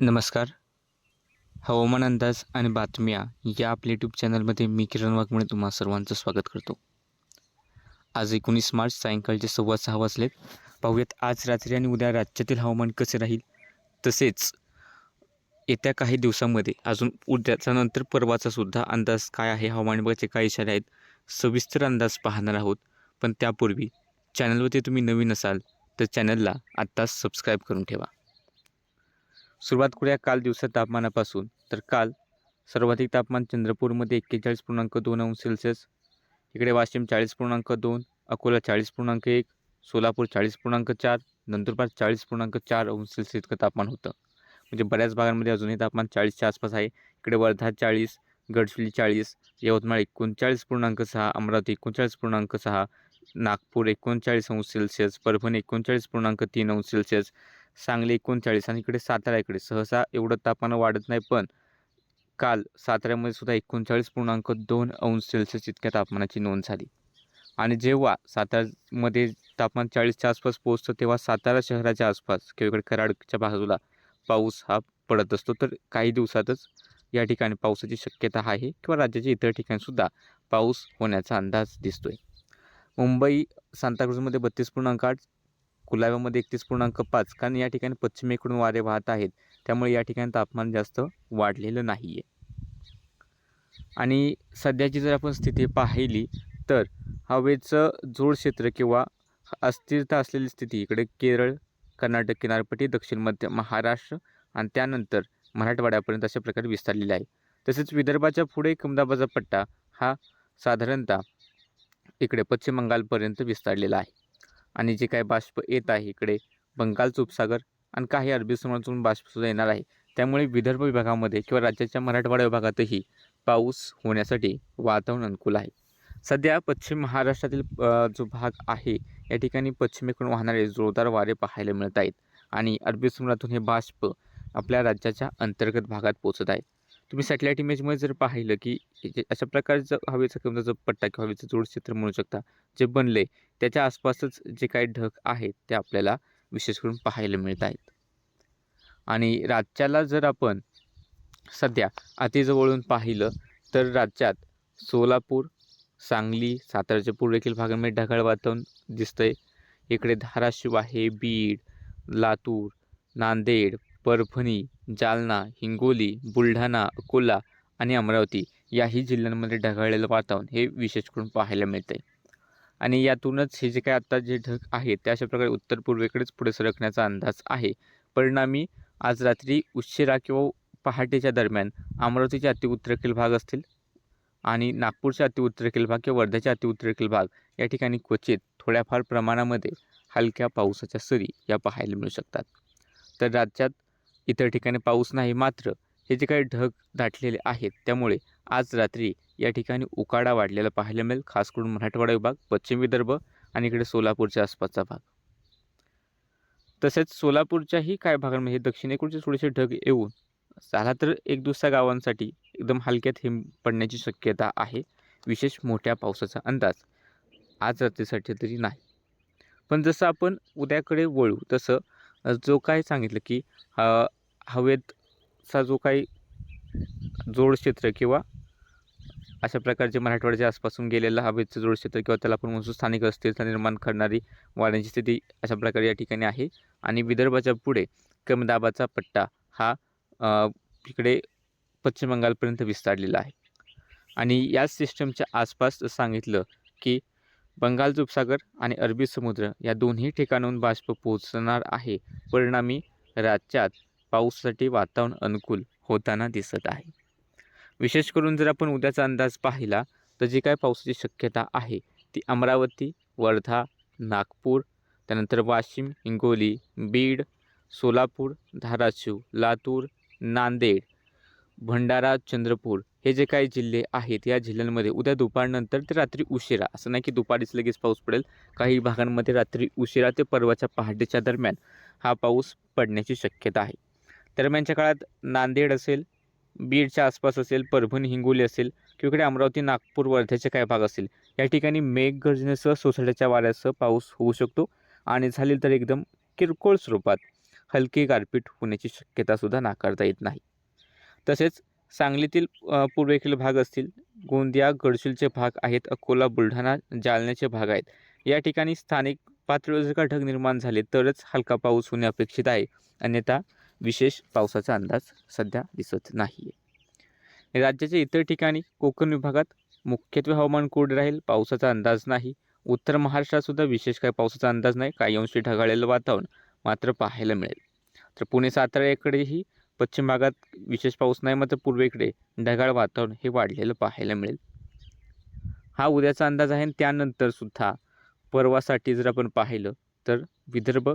नमस्कार. हवामान अंदाज आणि बातम्या या आपल्या यूट्यूब चॅनलमध्ये मी किरण वाघमुळे तुम्हा सर्वांचं स्वागत करतो. आज एकोणीस मार्च सायंकाळचे सव्वा सहा वाजलेत. पाहूयात आज रात्री आणि उद्या राज्यातील हवामान कसे राहील? तसेच येत्या काही दिवसांमध्ये अजून उद्याचा नंतर परवाचा सुद्धा अंदाज काय आहे? हवामान विभागाचे काय इशारे आहेत? सविस्तर अंदाज पाहणार आहोत. पण त्यापूर्वी चॅनलवरती तुम्ही नवीन असाल तर चॅनलला आत्ताच सबस्क्राईब करून ठेवा. सुरुवात करूया काल दिवसात तापमानापासून. तर काल सर्वाधिक तापमान चंद्रपूरमध्ये एक्केचाळीस पूर्णांक दोन अंश सेल्सिअस इकडे वाशिम चाळीस पूर्णांक दोन अकोला चाळीस पूर्णांक एक सोलापूर चाळीस पूर्णांक चार नंदुरबार चाळीस पूर्णांक चार अंश सेल्सिअस इतकं तापमान होतं. म्हणजे बऱ्याच भागांमध्ये अजूनही तापमान चाळीसच्या आसपास आहे. इकडे वर्धा चाळीस गडचिरोली चाळीस यवतमाळ एकोणचाळीस पूर्णांक सहा अमरावती एकोणचाळीस पूर्णांक सहा नागपूर एकोणचाळीस अंश सेल्सिअस परभणी एकोणचाळीस पूर्णांक तीन अंश सेल्सिअस सांगली एकोणचाळीस आणि इकडे सातारा इकडे. सहसा एवढं तापमान वाढत नाही पण काल साताऱ्यामध्ये सुद्धा एकोणचाळीस पूर्णांक दोन अंश सेल्सिअस इतक्या तापमानाची नोंद झाली. आणि जेव्हा साताऱ्यामध्ये तापमान चाळीसच्या आसपास पोहोचतं तेव्हा सातारा शहराच्या आसपास किंवा इकडे कराडच्या बाजूला पाऊस हा पडत असतो. तर काही दिवसातच या ठिकाणी पावसाची शक्यता आहे किंवा राज्याच्या इतर ठिकाणीसुद्धा पाऊस होण्याचा अंदाज दिसतोय. मुंबई सांताक्रूजमध्ये बत्तीस पूर्णांक आठ कुलाब्यामध्ये एकतीस पूर्णांक पाच. कारण या ठिकाणी पश्चिमेकडून वारे वाहत आहेत. त्यामुळे या ठिकाणी तापमान जास्त वाढलेलं नाही आहे आणि सध्याची जर आपण स्थिती पाहिली तर हवेचं जोड क्षेत्र किंवा अस्थिरता असलेली स्थिती इकडे केरळ कर्नाटक किनारपट्टी दक्षिण मध्य महाराष्ट्र आणि त्यानंतर मराठवाड्यापर्यंत अशा प्रकारे विस्तारलेला आहे. तसेच विदर्भाच्या पुढे कमदाबाचा पट्टा हा साधारणतः इकडे पश्चिम बंगालपर्यंत विस्तारलेला आहे. आणि जे काय बाष्प येत आहे इकडे बंगालचा उपसागर आणि काही अरबी समुद्रातून बाष्पसुद्धा येणार आहे. त्यामुळे विदर्भ विभागामध्ये किंवा राज्याच्या मराठवाडा विभागातही पाऊस होण्यासाठी वातावरण अनुकूल आहे. सध्या पश्चिम महाराष्ट्रातील जो भाग आहे या ठिकाणी पश्चिमेकडून वाहणारे जोरदार वारे पाहायला मिळत आहेत. आणि अरबी समुद्रातून हे बाष्प आपल्या राज्याच्या अंतर्गत भागात पोचत आहे तुम्ही सॅटेलाईट इमेजमध्ये जर पाहिलं की अशा प्रकारचं हवेचा जो पट्टा किंवा हवेचं जोड क्षेत्र म्हणू शकता जे बनले त्याच्या आसपासच जे काही ढग आहेत ते आपल्याला विशेष करून पाहायला मिळत आहेत. आणि राज्याला जर आपण सध्या अतिजवळून पाहिलं तर राज्यात सोलापूर सांगली साताराच्या पूर्व देखील भागांमध्ये ढगाळ वातावरण दिसतंय. इकडे धाराशिव आहे बीड लातूर नांदेड परभणी जालना हिंगोली बुलढाणा अकोला आणि अमरावती याही जिल्ह्यांमध्ये ढगाळलेलं वातावरण हे विशेष करून पाहायला मिळतं आहे आणि यातूनच हे जे काय आत्ता जे ढग आहे ते अशा प्रकारे उत्तर पूर्वेकडेच पुढे सरकण्याचा अंदाज आहे. परिणामी आज रात्री उशिरा किंवा पहाटेच्या दरम्यान अमरावतीचे अतिउत्तरेखील भाग असतील आणि नागपूरचे अतिउत्तरेखील भाग किंवा वर्ध्याचे अतिउत्तरेखील भाग या ठिकाणी क्वचित थोड्याफार प्रमाणामध्ये हलक्या पावसाच्या सरी या पाहायला मिळू शकतात. तर राज्यात इतर ठिकाणी पाऊस नाही मात्र हे जे काही ढग दाटलेले आहेत त्यामुळे आज रात्री या ठिकाणी उकाडा वाढलेला पाहायला मिळेल खास करून मराठवाडा विभाग पश्चिम विदर्भ आणि इकडे सोलापूरच्या आसपासचा भाग. तसेच सोलापूरच्याही काही भागांमध्ये दक्षिणेकडचे थोडेसे ढग येऊन झाला तर एक दुसऱ्या गावांसाठी एकदम हलक्यात हिम पडण्याची शक्यता आहे विशेष मोठ्या पावसाचा अंदाज आज रात्रीसाठी तरी नाही. पण जसं आपण उद्याकडे वळू तसं जो काय सांगितलं की हवेतचा जो काही जोड क्षेत्र किंवा अशा प्रकारचे मराठवाड्याच्या आसपासून गेलेलं हवेचं जोड क्षेत्र किंवा त्याला आपण म्हणून स्थानिक अस्थिरता निर्माण करणारी वाढण्याची स्थिती अशा प्रकारे या ठिकाणी आहे. आणि विदर्भाच्या पुढे कमी दाबाचा पट्टा हा इकडे पश्चिम बंगालपर्यंत विस्तारलेला आहे. आणि याच सिस्टमच्या आसपास सांगितलं की बंगालचा उपसागर आणि अरबी समुद्र या दोन्ही ठिकाणाहून बाष्प पोहोचणार आहे. परिणामी राज्यात पाऊससाठी वातावरण अनुकूल होताना दिसत आहे. विशेष करून जर आपण उद्याचा अंदाज पाहिला तर जी काय पावसाची शक्यता आहे ती अमरावती वर्धा नागपूर त्यानंतर वाशिम हिंगोली बीड सोलापूर धाराशिव लातूर नांदेड भंडारा चंद्रपूर हे जे काही जिल्हे आहेत या जिल्ह्यांमध्ये उद्या दुपारनंतर ते रात्री उशिरा असं नाही की दुपारीच लगेच पाऊस पडेल काही भागांमध्ये रात्री उशिरा ते परवाच्या पहाटेच्या दरम्यान हा पाऊस पडण्याची शक्यता आहे. दरम्यानच्या काळात नांदेड असेल बीडच्या आसपास असेल परभणी हिंगोली असेल किंवा इकडे अमरावती नागपूर वर्ध्याचे काही भाग असेल या ठिकाणी मेघगर्जनेसह सोसाट्याच्या वाऱ्यासह पाऊस होऊ शकतो आणि झालेल तर एकदम किरकोळ स्वरूपात हलकी गारपीट होण्याची शक्यतासुद्धा नाकारता येत नाही. तसेच सांगलीतील पूर्वेकडील भाग असतील गोंदिया गडचिलचे भाग आहेत अकोला बुलढाणा जालन्याचे भाग आहेत. या ठिकाणी स्थानिक पातळीवर जर का ढग निर्माण झाले तरच हलका पाऊस होणे अपेक्षित आहे. अन्यथा विशेष पावसाचा अंदाज सध्या दिसत नाही आहे राज्याच्या इतर ठिकाणी कोकण विभागात मुख्यत्वे हवामान कोरडे राहील पावसाचा अंदाज नाही. उत्तर महाराष्ट्रातसुद्धा विशेष काय पावसाचा अंदाज नाही. काही अंशी ढगाळलेलं वातावरण मात्र पाहायला मिळेल. तर पुणे साताऱ्याकडेही पश्चिम भागात विशेष पाऊस नाही मात्र पूर्वेकडे ढगाळ वातावरण हे वाढलेलं पाहायला मिळेल. हा उद्याचा अंदाज आहे आणि त्यानंतर सुद्धा परवासाठी जर आपण पाहिलं तर विदर्भ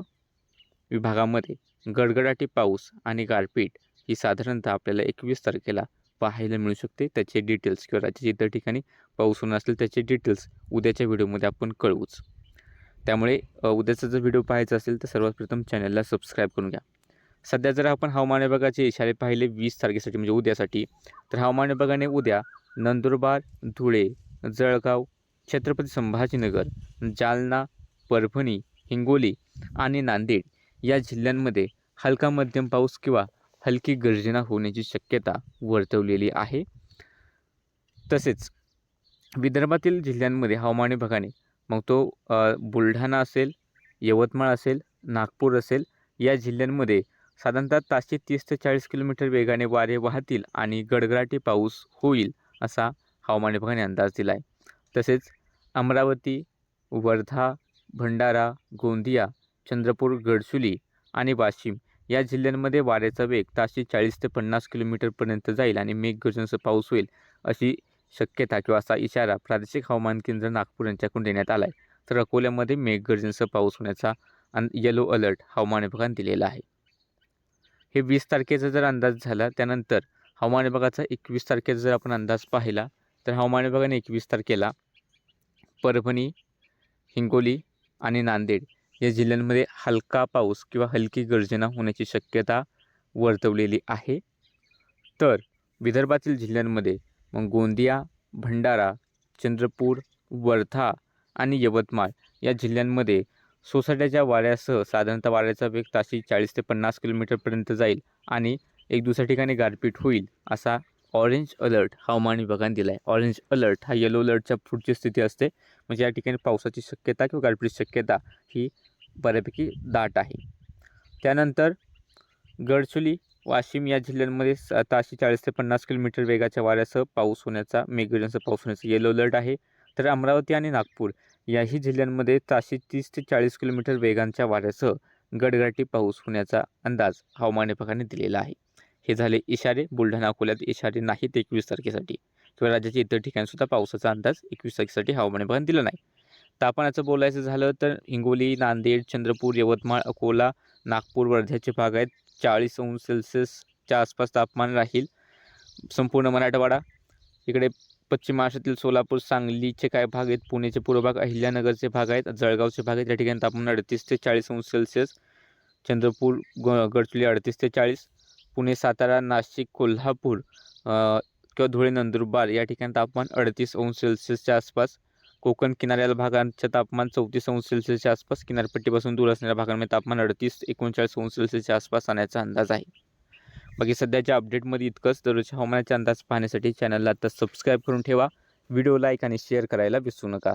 विभागामध्ये गडगडाटी पाऊस आणि गारपीट ही साधारणतः आपल्याला एकवीस तारखेला पाहायला मिळू शकते. त्याचे डिटेल्स किंवा राज्याच्या इतर ठिकाणी पाऊस होणार असेल त्याचे डिटेल्स उद्याच्या व्हिडिओमध्ये आपण कळवूच. त्यामुळे उद्याचा जर व्हिडिओ पाहायचा असेल तर सर्वात प्रथम चॅनलला सबस्क्राईब करून घ्या. सध्या जर आपण हवामान विभागाचे इशारे पाहिले वीस तारखेसाठी म्हणजे उद्यासाठी तर हवामान विभागाने उद्या नंदुरबार धुळे जळगाव छत्रपती संभाजीनगर जालना परभणी हिंगोली आणि नांदेड या जिल्ह्यांमध्ये हलका मध्यम पाऊस किंवा हलकी गर्जना होण्याची शक्यता वर्तवलेली आहे. तसेच विदर्भातील जिल्ह्यांमध्ये हवामान विभागाने मग तो बुलढाणा असेल यवतमाळ असेल नागपूर असेल या जिल्ह्यांमध्ये साधारणतः तासचे तीस ते चाळीस किलोमीटर वेगाने वारे वाहतील आणि गडगडाटी पाऊस होईल असा हवामान विभागाने अंदाज दिला आहे तसेच अमरावती वर्धा भंडारा गोंदिया चंद्रपूर गडचुली आणि वाशिम या जिल्ह्यांमध्ये वाऱ्याचा वेग ताशे चाळीस ते पन्नास किलोमीटरपर्यंत जाईल आणि मेघगर्जनेसह पाऊस होईल अशी शक्यता किंवा असा इशारा प्रादेशिक हवामान केंद्र नागपूर यांच्याकडून देण्यात आला आहे तर अकोल्यामध्ये मेघगर्जनेसह पाऊस होण्याचा अन येलो अलर्ट हवामान विभागाने दिलेला आहे. हे वीस तारखेचा जर अंदाज झाला त्यानंतर हवामान विभागाचा एकवीस तारखेचा जर आपण अंदाज पाहिला तर हवामान विभागाने एकवीस तारखेला परभणी हिंगोली आणि नांदेड या जिल्ह्यांमध्ये हलका पाऊस किंवा हलकी गर्जना होण्याची शक्यता वर्तवलेली आहे. तर विदर्भातील जिल्ह्यांमध्ये मग गोंदिया भंडारा चंद्रपूर वर्धा आणि यवतमाळ या जिल्ह्यांमध्ये सोसाट्याच्या वाऱ्यासह साधारणतः वाऱ्याचा वेग ताशी चाळीस ते पन्नास किलोमीटरपर्यंत जाईल आणि एक दुसऱ्या ठिकाणी गारपीट होईल असा ऑरेंज अलर्ट हवामान विभागाने दिला आहे ऑरेंज अलर्ट हा येलो अलर्टच्या पुढची स्थिती असते. म्हणजे या ठिकाणी पावसाची शक्यता किंवा गारपीटची शक्यता ही बऱ्यापैकी दाट आहे. त्यानंतर गडचुली वाशिम या जिल्ह्यांमध्ये स- ताशी चाळीस ते पन्नास किलोमीटर वेगाच्या वाऱ्यासह पाऊस होण्याचा मेघगर्जनेचा पाऊस होण्याचा येलो अलर्ट आहे. तर अमरावती आणि नागपूर याही जिल्ह्यांमध्ये ताशी तीस ते चाळीस किलोमीटर वेगांच्या वाऱ्यासह गडगडाटी पाऊस होण्याचा अंदाज हवामान विभागाने दिलेला आहे. हे झाले इशारे. बुलढाणा अकोल्यात इशारे नाहीत एकवीस तारखेसाठी. किंवा राज्याच्या इतर ठिकाणीसुद्धा पावसाचा अंदाज एकवीस तारखेसाठी हवामान विभागाने दिला नाही. तापमानाचं बोलायचं झालं तर हिंगोली नांदेड चंद्रपूर यवतमाळ अकोला नागपूर वर्ध्याचे भाग आहेत. चाळीस अंश सेल्सिअसच्या आसपास तापमान राहील. संपूर्ण मराठवाडा. इकडे पश्चिम महाराष्ट्रातील सोलापूर सांगलीचे काय भाग आहेत. पुणेचे पूर्व भाग अहिल्यानगरचे भाग आहेत. जळगावचे भाग आहेत. या ठिकाणी तापमान अडतीस ते चाळीस अंश सेल्सिअस. चंद्रपूर ग गडचिरोली अडतीस ते चाळीस. पुणे सातारा नाशिक कोल्हापूर किंवा धुळे नंदुरबार या ठिकाणी तापमान अडतीस अंश सेल्सिअसच्या आसपास. कोकण किनाऱ्याला भागांचं तापमान चौतीस अंश सेल्सिअसच्या आसपास किनारपट्टीपासून दूर असणाऱ्या भागांमध्ये तापमान अडतीस एकोणचाळीस अंश सेल्सिअसच्या आसपास आणण्याचा अंदाज आहे. बाकी सध्याच्या अपडेटमध्ये इतकंच. दररोजच्या हवामानाचा अंदाज पाहण्यासाठी चॅनलला आता सबस्क्राईब करून ठेवा. व्हिडिओ लाईक आणि शेअर करायला विसरू नका.